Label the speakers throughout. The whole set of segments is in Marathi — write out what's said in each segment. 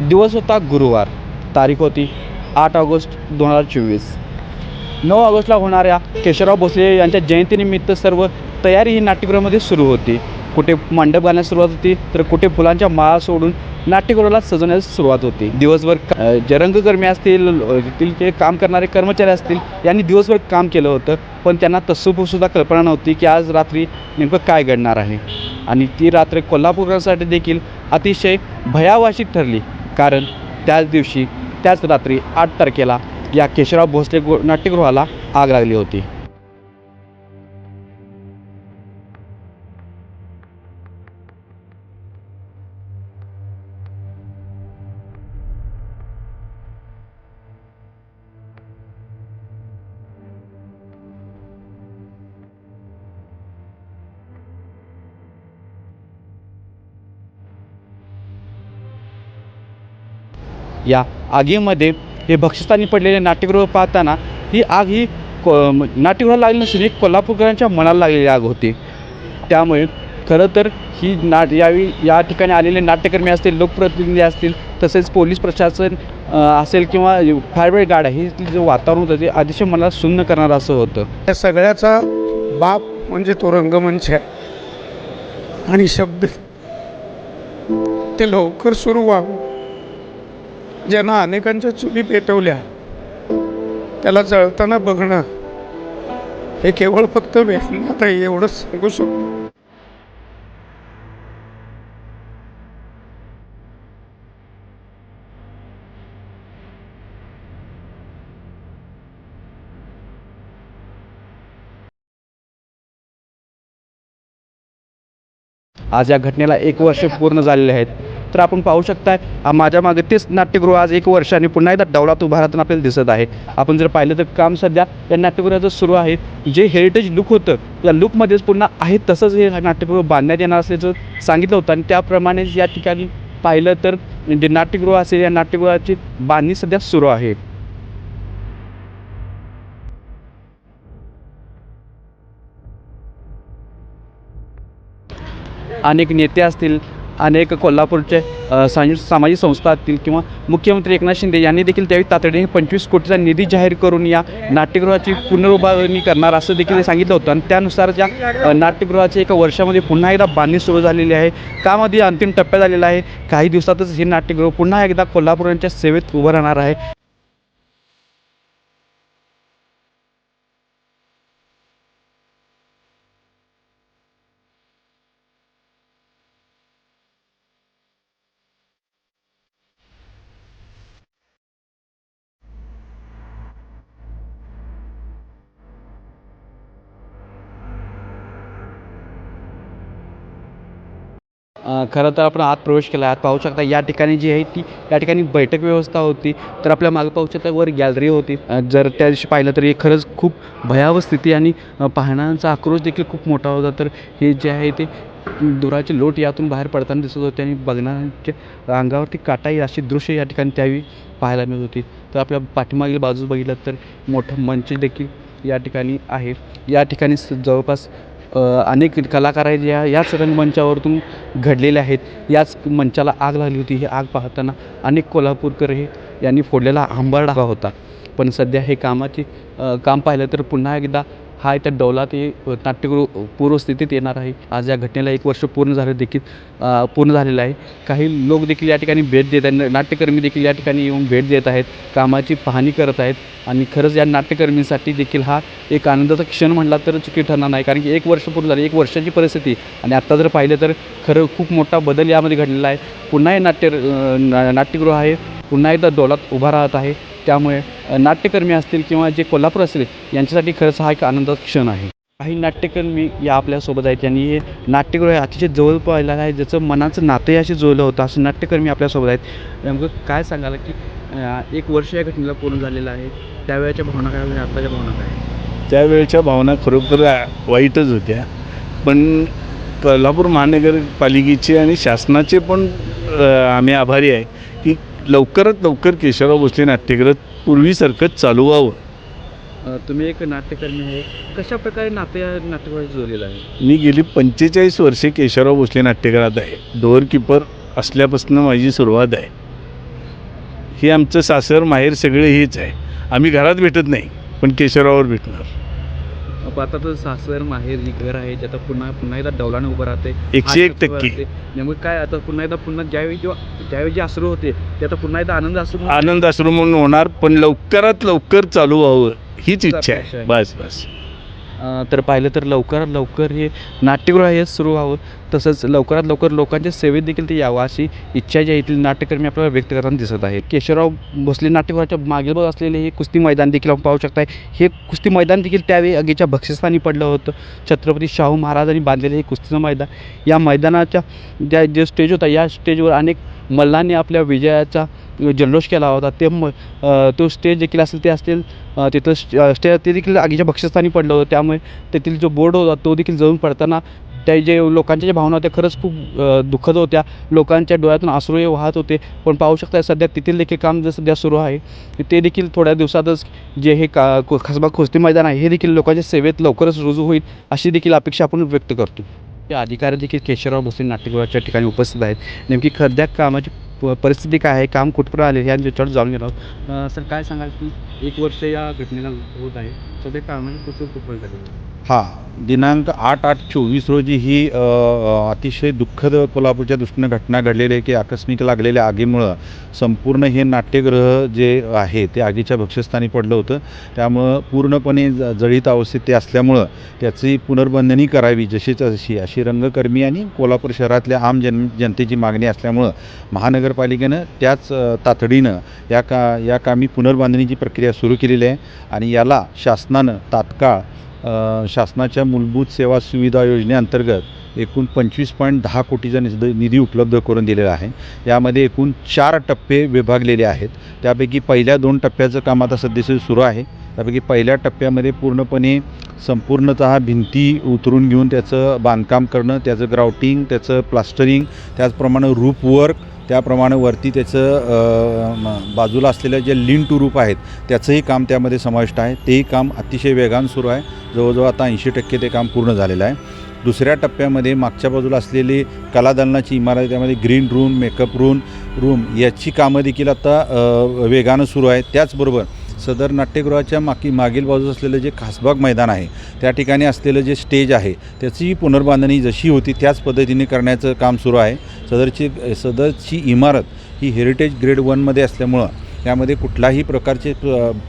Speaker 1: दिवस होता गुरुवार. तारीख होती आठ ऑगस्ट दोन हजार चोवीस. नऊ ऑगस्टला होणाऱ्या केशवराव भोसले यांच्या जयंतीनिमित्त सर्व तयारी ही नाट्यगृहामध्ये सुरू होती. कुठे मंडप घालण्यास सुरुवात होती तर कुठे फुलांच्या माळा सोडून नाट्यगृहाला सजवण्यास सुरुवात होती. दिवसभर जे रंगकर्मी असतील अ, जे काम करणारे कर्मचारी असतील यांनी दिवसभर काम केलं होतं पण त्यांना तसंसुद्धा कल्पना नव्हती की आज रात्री नेमकं काय घडणार आहे. आणि ती रात्र कोल्हापूरकरांसाठी देखील अतिशय भयावाशी ठरली. कारण त्याच दिवशी त्याच रात्री आठ तारखेला या केशवराव भोसले गो नाट्यगृहाला आग लागली होती. या आगीमध्ये हे भक्षस्थानी पडलेले नाट्यगृह पाहताना ही आग ही को नाट्यगृहाला लागली नसून ही कोल्हापूरकरांच्या मनाला लागलेली आग होती. त्यामुळे खरं तर ही ना यावेळी या ठिकाणी आलेले नाट्यकर्मी असतील लोकप्रतिनिधी असतील तसेच पोलीस प्रशासन असेल किंवा फायरब्रेड गाड्या हे जे वातावरण होतं ते अतिशय मनाला सुन्न करणारं असं होतं.
Speaker 2: या सगळ्याचा बाप म्हणजे तो रंगमंच आहे. आणि शब्द ते लवकर सुरू व्हावं. ज्यांना अनेकांच्या चुली पेटवल्या त्याला जळताना बघणं हे केवळ फक्त व्यसनात आहे एवढंच सांगू शकतो.
Speaker 1: आज या घटनेला एक वर्ष पूर्ण झालेले आहेत. तर आपण पाहू शकताय माझ्या मागे तेच नाट्यगृह आज एक वर्षाने पुन्हा एकदा डवलात उभा आपल्याला दिसत आहे. आपण जर पाहिलं तर काम सध्या या नाट्यगृहाचं सुरू आहे. जे हेरिटेज लुक होतं त्या लुकमध्येच पुन्हा आहे तसंच हे नाट्यगृह बांधण्यात येणार असल्याचं सांगितलं होतं. आणि त्याप्रमाणेच या ठिकाणी पाहिलं तर जे नाट्यगृह असेल या नाट्यगृहाची बांधणी सध्या सुरू आहे. अनेक नेते असतील अनेक कोल्हापूरचे अ, सामाजिक संस्था असतील किंवा मुख्यमंत्री एकनाथ शिंदे यांनी देखील त्यावेळी तातडीने पंचवीस कोटीचा निधी जाहीर करून या नाट्यगृहाची पुनरुभारणी करणार असं देखील सांगितलं होतं. आणि त्यानुसार या नाट्यगृहाची एका वर्षामध्ये पुन्हा एकदा बांधणी सुरू झालेली आहे. कामध्ये अंतिम टप्प्यात आलेला आहे. काही दिवसातच हे नाट्यगृह पुन्हा एकदा कोल्हापूरांच्या सेवेत उभं राहणार आहे. खरं तर आपण आत प्रवेश केला. आत पाहू शकता या ठिकाणी जी आहे ती या ठिकाणी बैठक व्यवस्था होती. तर आपल्या मागं पाहू शकता वर गॅलरी होती. जर त्या दिवशी पाहिलं तर हे खरंच खूप भयावह स्थिती आणि अ, पाहण्याचा आक्रोश देखील खूप मोठा होता. तर हे जे आहे ते दुराचे लोट यातून बाहेर पडताना दिसत होते आणि बघणाऱ्यांच्या अंगावरती काटा येईल अशी दृश्य या ठिकाणी त्यावेळी पाहायला मिळत होती. तर आपल्या पाठीमागील बाजूस बघितलं तर मोठं मंच देखील या ठिकाणी आहे. या ठिकाणी स- जवळपास अनेक कलाकार आहेत ज्या याच रंगमंचावरतून घडलेल्या आहेत. याच मंचाला आग लागली होती. ही आग पाहताना अनेक कोल्हापूरकर हे यांनी फोडलेला आंबाडा होता. पण सध्या हे कामाची काम पाहिलं तर पुन्हा एकदा हा त्या डौलात हे नाट्यगृह पूर्वस्थितीत येणार आहे. आज या घटनेला एक वर्ष पूर्ण झालं देखील पूर्ण झालेलं आहे. काही लोक देखील या ठिकाणी भेट देत आहेत. नाट्यकर्मी देखील या ठिकाणी येऊन भेट देत आहेत. कामाची पाहणी करत आहेत. आणि खरंच या नाट्यकर्मींसाठी देखील हा एक आनंदाचा क्षण म्हटला तर चुकी ठरणार नाही. कारण की एक वर्ष पूर्ण झालं. एक वर्षाची परिस्थिती. आणि आत्ता जर पाहिलं तर खरं खूप मोठा बदल यामध्ये घडलेला आहे. पुन्हा हे नाट्य ना- नाट्यगृह आहे. पुन्हा एकदा डोलात उभा राहत आहे. त्यामुळे नाट्यकर्मी असतील किंवा जे कोल्हापूर असतील यांच्यासाठी खरंच हा एक आनंदाचा क्षण आहे. काही नाट्यकर्मी या आपल्यासोबत आहेत. त्यांनी हे नाट्यगृह अतिशय जवळ पाहिलं आहे. ज्याचं मनाचं नातं याशी जुळलं होतं असं नाट्यकर्मी आपल्यासोबत आहेत. नेमकं काय सांगाल की एक वर्ष या घटनेला पूर्ण झालेलं आहे. त्यावेळेच्या भावना काय आणि आत्ताच्या भावना काय?
Speaker 3: त्यावेळच्या भावना खरोखर वाईटच होत्या. पण कोल्हापूर महानगरपालिकेचे आणि शासनाचे पण आम्ही आभारी आहे. लवकरात लवकर केशवराव भोसले नाट्यगृह पूर्वीसारखंच चालू व्हावं.
Speaker 1: अ, तुम्ही एक नाट्यकर्मी आहे. कशा प्रकारे नातं या नाट्यगृहाशी जोडलेलं आहे?
Speaker 3: मी गेली पंचेचाळीस वर्षे केशवराव भोसले नाट्यगृहात आहे. डोअर किपर असल्यापासून माझी सुरुवात आहे. हे आमचं सासर माहेर सगळे हेच आहे. आम्ही घरात भेटत नाही पण केशवरावर भेटणार.
Speaker 1: आता तर सासर माहेर जी घर आहे जे आता पुन्हा पुन्हा एकदा डौलाने उभं राहते
Speaker 3: एकशे एक टक्के.
Speaker 1: त्यामुळे काय आता पुन्हा एकदा पुन्हा ज्यावेळी जेव्हा ज्यावेळी जे अश्रू होते ते आता पुन्हा एकदा आनंद अश्रू
Speaker 3: आनंद आश्रम म्हणून होणार पण लवकरात लवकर चालू व्हावं हीच इच्छा आहे. बस बस.
Speaker 1: अं, तर पाहिलं तर लवकरात लवकर हे नाट्यगृह हे सुरू व्हावं. तसंच लवकरात लवकर लोकांच्या सेवेत देखील ते यावं अशी इच्छा जी येथील नाट्यकर्मी आपल्याला व्यक्त करताना दिसत आहे केशवराव भोसले नाट्यगृहाच्या मागील बघ असलेले हे कुस्ती मैदान देखील आपण पाहू शकताय. हे कुस्ती मैदान देखील त्यावेळी अगीच्या भक्षस्थानी पडलं होतं. छत्रपती शाहू महाराजांनी बांधलेलं हे कुस्तीचं मैदान. या मैदानाच्या ज्या जे स्टेज होता या स्टेजवर अनेक मल्लांनी आपल्या विजयाचा जल्लोष केला होता. ते म तो स्टेज देखील असेल ते असतील तिथं स्टे ते देखील आगीच्या बक्षस्थानी पडलं होतं. त्यामुळे तेथील जो बोर्ड होता तो देखील जळून पडताना त्या जे लोकांच्या ज्या भावना होत्या खरंच खूप दुःखद होत्या. लोकांच्या डोळ्यातून अश्रू हे वाहत होते. पण पाहू शकता सध्या तेथील देखील काम जे सध्या सुरू आहे ते देखील थोड्या दिवसातच जे हे का को- कसबा कुस्ती मैदान आहे हे देखील लोकांच्या सेवेत लवकरच रुजू होईल अशी देखील अपेक्षा आपण व्यक्त करतो. ते अधिकारी देखील केशवराव भोसले नाट्यगृहाच्या ठिकाणी उपस्थित आहेत. नेमकी सध्या कामाची प- परिस्थिती काय आहे काम कुठपर्यंत आले ह्या याच्यावर जाणून घेणार सर काय सांगाल की एक वर्ष या घटनेला होत आहे.
Speaker 4: हां दिनांक आठ आठ चोवीस रोजी ही अतिशय दुःखद कोल्हापूरच्या दृष्टीनं घटना घडलेली आहे की आकस्मिक लागलेल्या आगीमुळं संपूर्ण हे नाट्यगृह जे आहे ते आगीच्या भक्षस्थानी पडलं होतं. त्यामुळं पूर्णपणे ज जळीत अवस्थेत ते असल्यामुळं त्याची पुनर्बांधणी करावी जशीच तशी अशी रंगकर्मी आणि कोल्हापूर शहरातल्या आम जन जनतेची मागणी असल्यामुळं महानगरपालिकेनं त्याच तातडीनं या का या कामी पुनर्बांधणीची प्रक्रिया सुरू केलेली आहे आणि याला शासनानं तात्काळ शासनाच्या मूलभूत सेवा सुविधा योजनेअंतर्गत एकूण पंचवीस पॉईंट दहा कोटीचा निध निधी उपलब्ध करून दिलेला आहे. यामध्ये एकूण चार टप्पे विभागलेले आहेत. त्यापैकी पहिल्या दोन टप्प्याचं काम आता सध्या सुरू आहे. त्यापैकी पहिल्या टप्प्यामध्ये पूर्णपणे संपूर्णतः भिंती उतरून घेऊन त्याचं बांधकाम करणं त्याचं ग्राउटिंग त्याचं प्लास्टरिंग त्याचप्रमाणे रूपवर्क त्याप्रमाणे वरती त्याचं बाजूला असलेलं जे लिन टू रूप आहेत त्याचंही काम त्यामध्ये समाविष्ट आहे. तेही काम अतिशय वेगानं सुरू आहे. जवळजवळ आता ऐंशी टक्के ते काम पूर्ण झालेलं आहे. दुसऱ्या टप्प्यामध्ये मागच्या बाजूला असलेली कलादालनाची इमारत त्यामध्ये green room makeup room room याची कामं देखील आता वेगानं सुरू आहे त्याचबरोबर सदर नाट्यगृहाच्या माकी मागील बाजूस असलेलं जे खासबाग मैदान आहे त्या ठिकाणी असलेलं जे स्टेज आहे त्याचीही पुनर्बांधणी जशी होती त्याच पद्धतीने करण्याचं काम सुरू आहे. सदरची सदरची इमारत ही हेरिटेज ग्रेड वनमध्ये असल्यामुळं त्यामध्ये कुठलाही प्रकारचे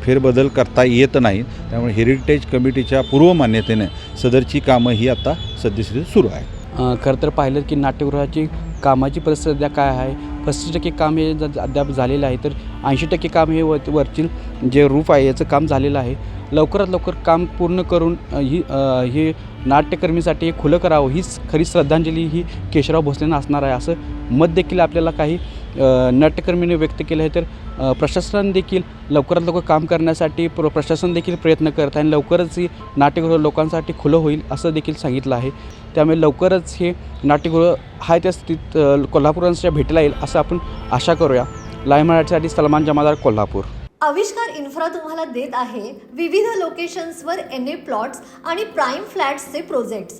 Speaker 4: फेरबदल करता येत नाही. त्यामुळे हेरिटेज कमिटीच्या पूर्व मान्यतेने सदरची कामं ही आता सद्यस्थितीत सुरू आहे
Speaker 1: खरं तर पाहिलं की नाट्यगृहाची कामाची परिस्थिती सध्या काय आहे? पस्तीस टक्के काम हे अद्याप झालेलं आहे तर ऐंशी टक्के काम हे वर वरची जे रूफ आहे याचं काम झालेलं आहे. लवकरात लवकर काम पूर्ण करून ही हे नाट्यकर्मीसाठी हे खुलं करावं हीच खरी श्रद्धांजली ही केशवराव भोसलेंना असणार आहे असं मत देखील आपल्याला काही नाट्यकर्मीने व्यक्त केलं आहे तर प्रशासन देखील लवकरात लवकर काम करण्यासाठी प्र प्रशासन देखील प्रयत्न करत आहे आणि लवकरच ही नाट्यगृह लोकांसाठी खुलं होईल असं देखील सांगितलं आहे. त्यामुळे लवकरच हे नाट्यगृह हाय त्या स्थितीत कोल्हापूरच्या भेटीला येईल असं आपण आशा करूया. लाईव्ह मराठीसाठी सलमान जमादार कोल्हापूर.
Speaker 5: आविष्कार इन्फ्रा तुम्हाला देत आहे विविध लोकेशन्सवर एन ए प्लॉट्स आणि प्राईम फ्लॅट्सचे प्रोजेक्ट्स